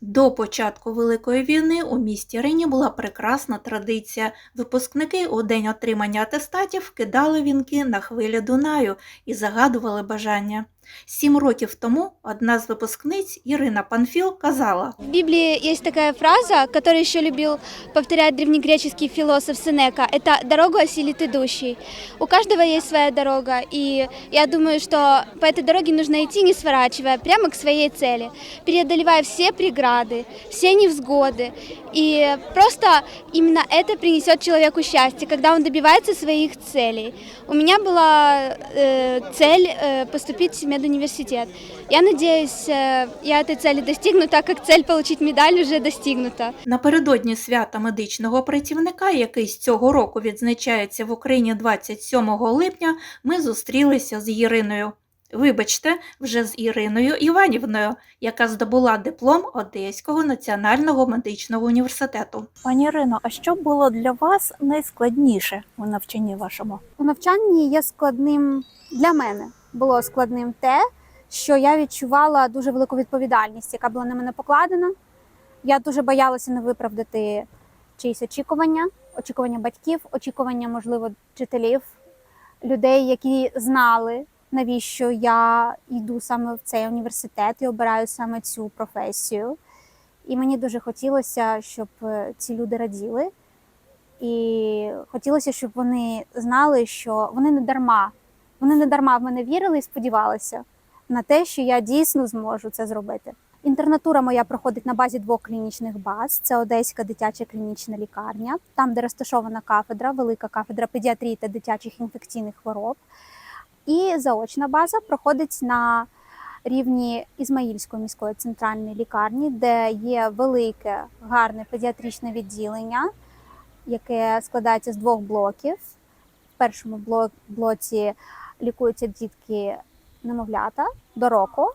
До початку Великої війни у місті Рині була прекрасна традиція. Випускники у день отримання атестатів кидали вінки на хвилі Дунаю і загадували бажання. Сім років тому одна з випускниць Ірина Панфіл казала: В Библии есть такая фраза, которую еще любил повторять древнегреческий философ Сенека. Это «дорогу осилит идущий». У каждого есть своя дорога, и я думаю, что по этой дороге нужно идти, не сворачивая, прямо к своей цели, преодолевая все преграды, все невзгоды. И просто именно это принесет человеку счастье, когда он добивается своих целей. У меня была э, цель э, поступить в медуниверситет. Я надеюсь, э, я этой цели достигну, так как цель получить медаль уже достигнута. Напередодні свята медичного працівника, який з цього року відзначається в Україні 27 липня, ми зустрілися з Іриною. Вибачте, вже з Іриною Іванівною, яка здобула диплом Одеського національного медичного університету. Пані Ірино, а що було для вас найскладніше у навчанні вашому? У навчанні є складним для мене було складним те, що я відчувала дуже велику відповідальність, яка була на мене покладена. Я дуже боялася не виправдати чиїсь очікування, очікування батьків, очікування, можливо, вчителів, людей, які знали, навіщо я йду саме в цей університет і обираю саме цю професію. І мені дуже хотілося, щоб е, ці люди раділи. І хотілося, щоб вони знали, що вони не дарма. Вони не дарма в мене вірили і сподівалися на те, що я дійсно зможу це зробити. Інтернатура моя проходить на базі двох клінічних баз: це Одеська дитяча клінічна лікарня, там, де розташована кафедра, велика кафедра педіатрії та дитячих інфекційних хвороб. І заочна база проходить на рівні Ізмаїльської міської центральної лікарні, де є велике гарне педіатричне відділення, яке складається з двох блоків. В першому блоці лікуються дітки немовлята до року,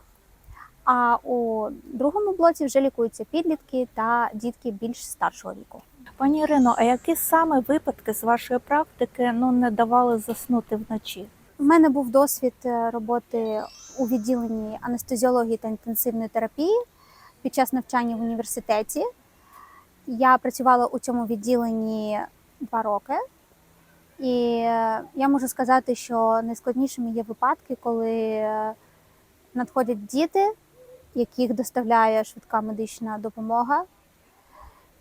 а у другому блоці вже лікуються підлітки та дітки більш старшого віку. Пані Ірино, а які саме випадки з вашої практики ну не давали заснути вночі? У мене був досвід е, роботи у відділенні анестезіології та інтенсивної терапії під час навчання в університеті. Я працювала у цьому відділенні два роки, і е, я можу сказати, що найскладнішими є випадки, коли е, надходять діти, яких доставляє швидка медична допомога.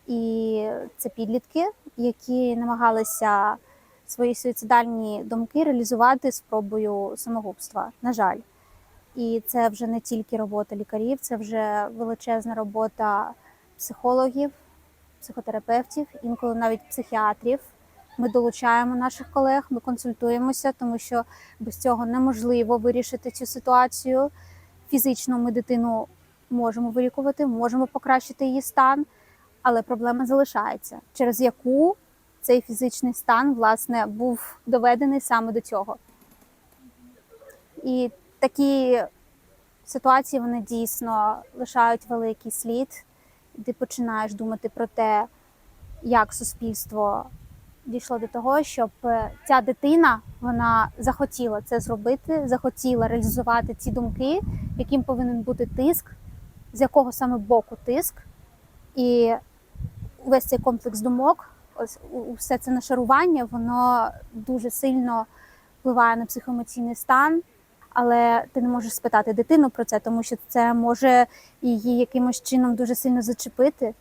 І це підлітки, які намагалися свої суїцидальні думки реалізувати спробою самогубства. На жаль, і це вже не тільки робота лікарів, це вже величезна робота психологів, психотерапевтів, інколи навіть психіатрів. Ми долучаємо наших колег, ми консультуємося, тому що без цього неможливо вирішити цю ситуацію. Фізично ми дитину можемо вилікувати, можемо покращити її стан, але проблема залишається, через яку цей фізичний стан власне був доведений саме до цього. І такі ситуації вони дійсно лишають великий слід. Ти починаєш думати про те, як суспільство дійшло до того, щоб е, ця дитина вона захотіла це зробити, захотіла реалізувати ці думки, яким повинен бути тиск, з якого саме боку тиск, і весь цей комплекс думок ось у- у- все це нашарування, воно дуже сильно впливає на психоемоційний стан. Але ти не можеш спитати дитину про це, тому що це може її якимось чином дуже сильно зачепити,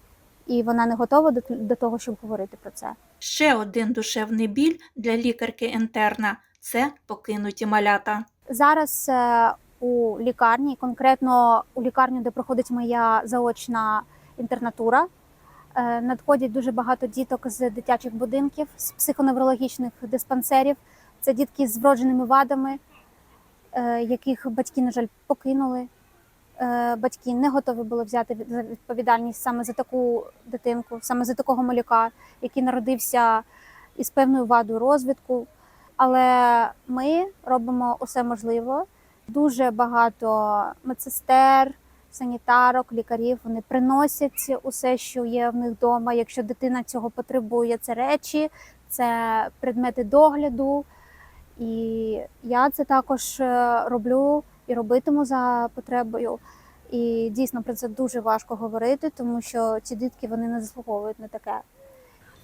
і вона не готова до того, щоб говорити про це. Ще один душевний біль для лікарки-інтерна це покинуті малята. Зараз е, у лікарні, конкретно у лікарню, де проходить моя заочна інтернатура, е, надходять дуже багато діток з дитячих будинків, з психоневрологічних диспансерів. Це дітки з вродженими вадами, е, яких батьки, на жаль, покинули. Е, Батьки не готові були взяти відповідальність саме за таку дитинку, саме за такого малюка, який народився із певною вадою розвитку. Але ми робимо усе можливе. Дуже багато медсестер, санітарок, лікарів вони приносять усе, що є в них вдома. Якщо дитина цього потребує, це речі, це предмети догляду. І я це також е, роблю і робитиму за потребою. І дійсно про це дуже важко говорити, тому що ці дітки вони не заслуговують на таке.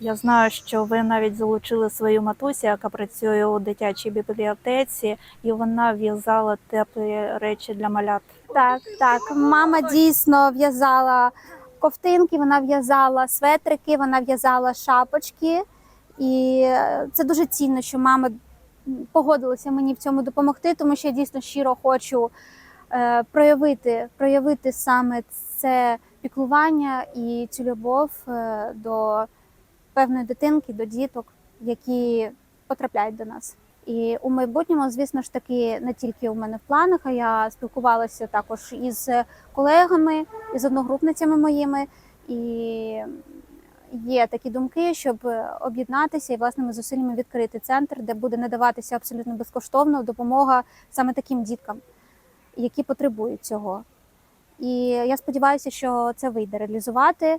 Я знаю, що ви навіть залучили свою матусю, яка працює у дитячій бібліотеці, і вона в'язала теплі речі для малят. Так, так. Мама дійсно в'язала ковтинки, вона в'язала светрики, вона в'язала шапочки. І е, це дуже цінно, що мама погодилася мені в цьому допомогти, тому що я дійсно щиро хочу е, проявити, проявити саме це піклування і цю любов е, до певної дитинки, до діток, які потрапляють до нас. І у майбутньому, звісно ж таки, не тільки у мене в планах, а я спілкувалася також із колегами, із одногрупницями моїми. І є такі думки, щоб об'єднатися і власними зусиллями відкрити центр, де буде надаватися абсолютно безкоштовно допомога саме таким діткам, які потребують цього. І я сподіваюся, що це вийде реалізувати,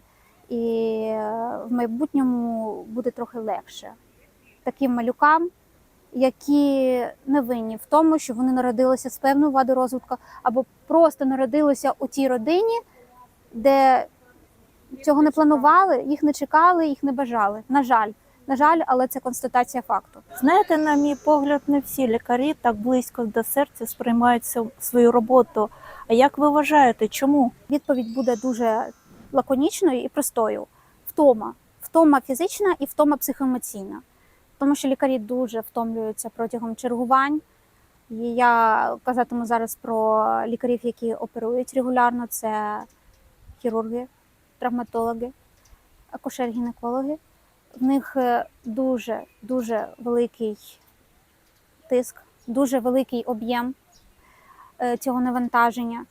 і е, в майбутньому буде трохи легше таким малюкам які не винні в тому, що вони народилися з певною вадою розвитку, або просто народилися у тій родині, де цього не планували, їх не чекали, їх не бажали. На жаль, на жаль, але це констатація факту. Знаєте, на мій погляд, не всі лікарі так близько до серця сприймають свою роботу. А як ви вважаєте, чому? Відповідь буде дуже лаконічною і простою: втома, втома фізична і втома психоемоційна. Тому що лікарі дуже втомлюються протягом чергувань. І я казатиму зараз про лікарів, які оперують регулярно: це хірурги, травматологи, акушер-гінекологи. В них е, дуже дуже великий тиск, дуже великий об'єм е, цього навантаження.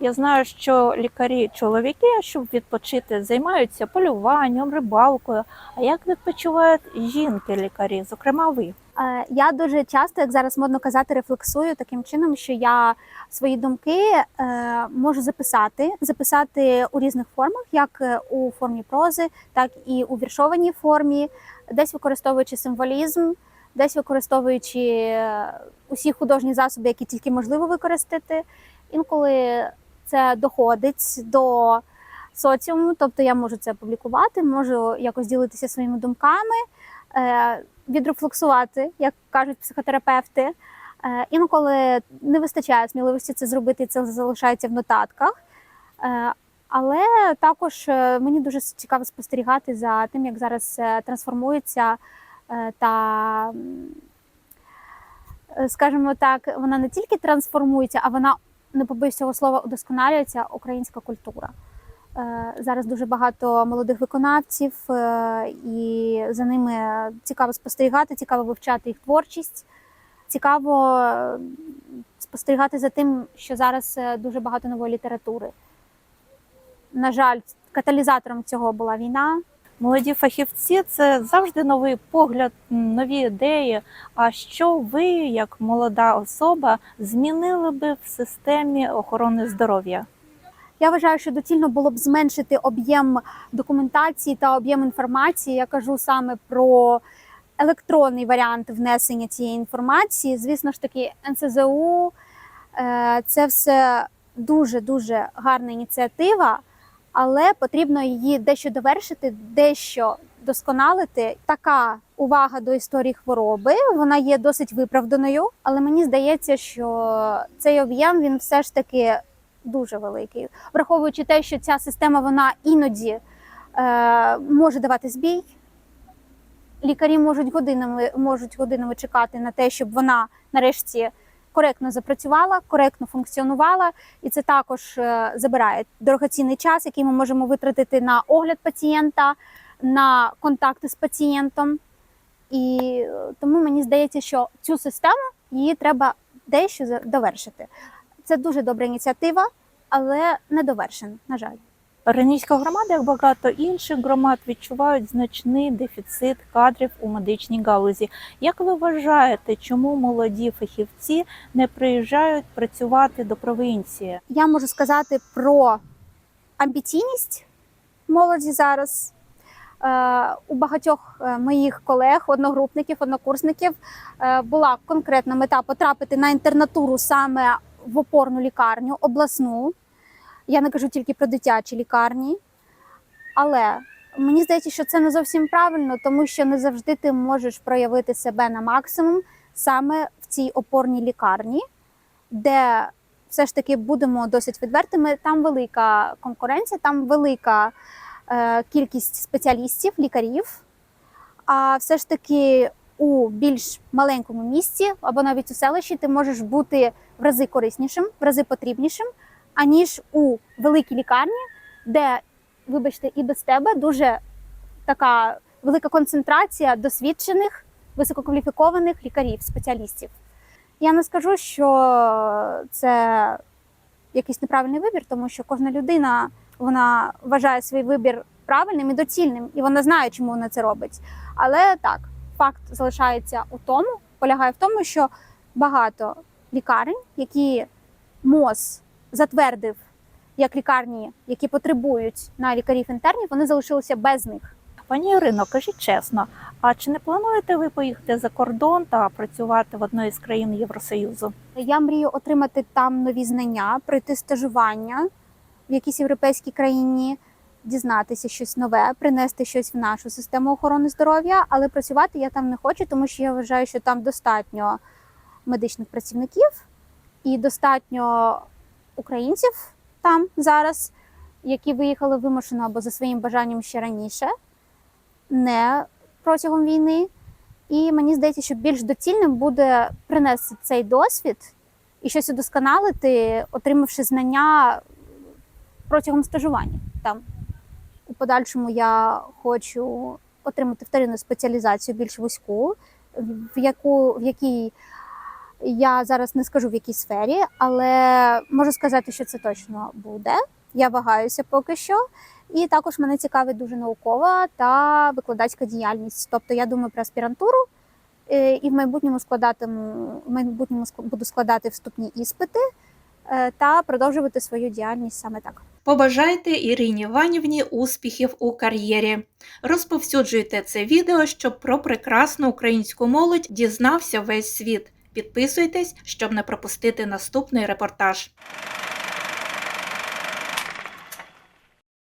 Я знаю, що лікарі чоловіки, щоб відпочити, займаються полюванням, рибалкою. А як відпочивають жінки-лікарі, зокрема ви? Е, Я дуже часто, як зараз модно казати, рефлексую таким чином, що я свої думки е, можу записати, записати у різних формах, як е, у формі прози, так і у віршованій формі, десь використовуючи символізм, десь використовуючи усі художні засоби, які тільки можливо використати. Інколи це доходить до соціуму, тобто я можу це публікувати, можу якось ділитися своїми думками. Відрефлексувати, як кажуть психотерапевти. Е, Інколи не вистачає сміливості це зробити, і це залишається в нотатках. Е, Але також е, мені дуже цікаво спостерігати за тим, як зараз трансформується та, скажімо так, вона не тільки трансформується, а вона, не побоюсь цього слова, удосконалюється українська культура. Е, Зараз дуже багато молодих виконавців, е, і за ними цікаво спостерігати, цікаво вивчати їх творчість. Цікаво е, спостерігати за тим, що зараз дуже багато нової літератури. На жаль, каталізатором цього була війна. Молоді фахівці це завжди новий погляд, нові ідеї. А що ви, як молода особа, змінили би в системі охорони здоров'я? Я вважаю, що доцільно було б зменшити об'єм документації та об'єм інформації. Я кажу саме про електронний варіант внесення цієї інформації. Звісно ж таки, НСЗУ е, це все дуже дуже гарна ініціатива, але потрібно її дещо довершити, дещо досконалити. Така увага до історії хвороби вона є досить виправданою, але мені здається, що цей об'єм він все ж таки дуже великий, враховуючи те, що ця система вона іноді е, може давати збій. Лікарі можуть годинами, можуть годинами чекати на те, щоб вона нарешті коректно запрацювала, коректно функціонувала, і це також е, забирає дорогоцінний час, який ми можемо витратити на огляд пацієнта, на контакти з пацієнтом. І е, тому мені здається, що цю систему її треба дещо довершити. Це дуже добра ініціатива, але не довершена, на жаль. Ренійська громада, як багато інших громад, відчувають значний дефіцит кадрів у медичній галузі. Як ви вважаєте, чому молоді фахівці не приїжджають працювати до провінції? Я можу сказати про амбіційність молоді зараз. Е, У багатьох е, моїх колег, одногрупників, однокурсників е, була конкретна мета потрапити на інтернатуру саме в опорну лікарню обласну. Я не кажу тільки про дитячі лікарні, але мені здається, що це не зовсім правильно, тому що не завжди ти можеш проявити себе на максимум саме в цій опорній лікарні, де все ж таки будемо досить відвертими. Там велика конкуренція, там велика е, кількість спеціалістів, лікарів. А все ж таки у більш маленькому місті або навіть у селищі ти можеш бути в рази кориснішим, в рази потрібнішим, аніж у великій лікарні, де, вибачте, і без тебе дуже така велика концентрація досвідчених, висококваліфікованих лікарів, спеціалістів. Я не скажу, що це якийсь неправильний вибір, тому що кожна людина вона вважає свій вибір правильним і доцільним, і вона знає, чому вона це робить. Але так, факт залишається у тому, полягає в тому, що багато лікарень, які МОЗ затвердив як лікарні, які потребують на лікарів-інтернів, вони залишилися без них. Пані Ірино, кажіть чесно, а чи не плануєте ви поїхати за кордон та працювати в одній з країн Євросоюзу? Я мрію отримати там нові знання, пройти стажування в якійсь європейській країні, дізнатися щось нове, принести щось в нашу систему охорони здоров'я, але працювати я там не хочу, тому що я вважаю, що там достатньо медичних працівників і достатньо українців там зараз, які виїхали вимушено або за своїм бажанням ще раніше, не протягом війни. І мені здається, що більш доцільним буде принести цей досвід і щось удосконалити, отримавши знання протягом стажування там. Подальшому я хочу отримати вторинну спеціалізацію більш вузьку, в яку в якій я зараз не скажу в якій сфері, але можу сказати, що це точно буде. Я вагаюся поки що. І також мене цікавить дуже наукова та викладацька діяльність. Тобто я думаю про аспірантуру е, і в майбутньому складатиму в майбутньому буду складати вступні іспити е, та продовжувати свою діяльність саме так. Побажайте Ірині Іванівні успіхів у кар'єрі. Розповсюджуйте це відео, щоб про прекрасну українську молодь дізнався весь світ. Підписуйтесь, щоб не пропустити наступний репортаж.